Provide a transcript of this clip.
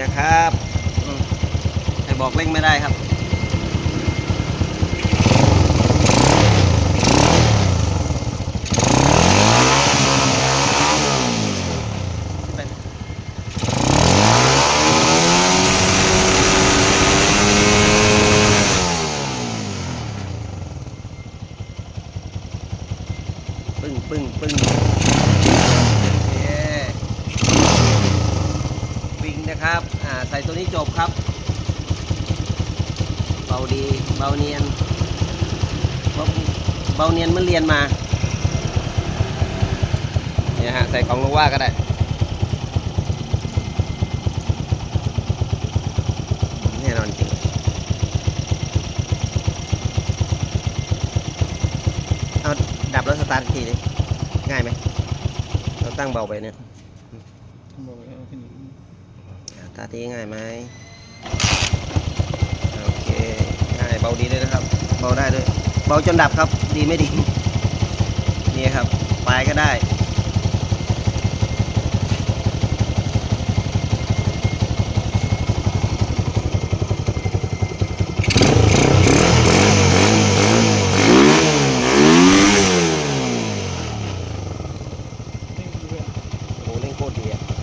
นะครับแต่บอกเร่งไม่ได้ครับปึ้งปึ้งปึ้งโอเควิ่งนะครับ ใส่ตัวนี้จบครับ เบาดีเบาเนียนเบาเบาเนียนเมื่อเรียนมาเนี่ยฮะใส่ของโลว่าก็ได้แน่นอนจริงเอาดับแล้วสตาร์ทอีกทีดิง่ายไหมเราตั้งเบาไปเนี่ย ตาขึ้นอีกสตาร์ททีง่ายไหมโอเคง่ายเบาดีเลยนะครับ เบาได้ด้วย เบาจนดับครับ ดีไม่ดี นี่ครับ ปลายก็ได้